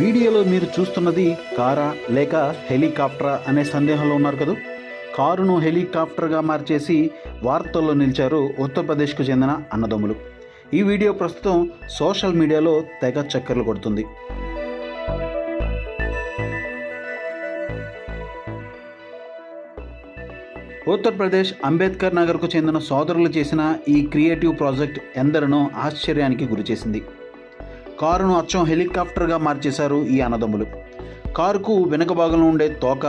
వీడియోలో మీరు చూస్తున్నది కారా లేక హెలికాప్టరా అనే సందేహంలో ఉన్నారు కదా? కారును హెలికాప్టర్గా మార్చేసి వార్తల్లో నిలిచారు ఉత్తరప్రదేశ్కు చెందిన అన్నదమ్ములు. ఈ వీడియో ప్రస్తుతం సోషల్ మీడియాలో తెగ చక్కర్లు కొడుతుంది. ఉత్తరప్రదేశ్ అంబేద్కర్ నగర్కు చెందిన సోదరులు చేసిన ఈ క్రియేటివ్ ప్రాజెక్ట్ ఎందరినో ఆశ్చర్యానికి గురిచేసింది. కారును అచ్చం హెలికాప్టర్గా మార్చేశారు ఈ అన్నదమ్ములు. కారుకు వెనుక భాగంలో ఉండే తోక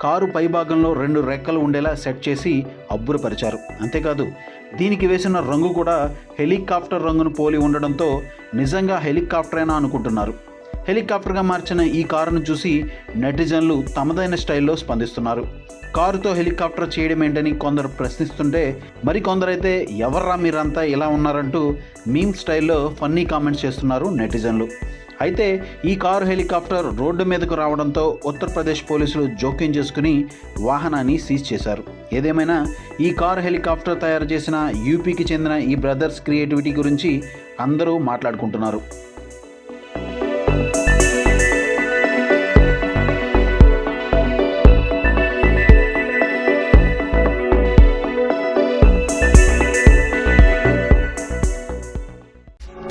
కారు పై భాగంలో రెండు రెక్కలు ఉండేలా సెట్ చేసి అబ్బురపరిచారు. అంతేకాదు దీనికి వేసిన రంగు కూడా హెలికాప్టర్ రంగును పోలి ఉండడంతో నిజంగా హెలికాప్టరేనా అనుకుంటున్నారు. హెలికాప్టర్గా మార్చిన ఈ కారును చూసి నెటిజన్లు తమదైన స్టైల్లో స్పందిస్తున్నారు. కారుతో హెలికాప్టర్ చేయడం ఏంటని కొందరు ప్రశ్నిస్తుంటే మరికొందరైతే ఎవర్రా మీరంతా ఇలా ఉన్నారంటూ మీమ్ స్టైల్లో ఫన్నీ కామెంట్స్ చేస్తున్నారు నెటిజన్లు. అయితే ఈ కారు హెలికాప్టర్ రోడ్డు మీదకు రావడంతో ఉత్తరప్రదేశ్ పోలీసులు జోక్యం చేసుకుని వాహనాన్ని సీజ్ చేశారు. ఏదేమైనా ఈ కారు హెలికాప్టర్ తయారు చేసిన యూపీకి చెందిన ఈ బ్రదర్స్ క్రియేటివిటీ గురించి అందరూ మాట్లాడుకుంటున్నారు.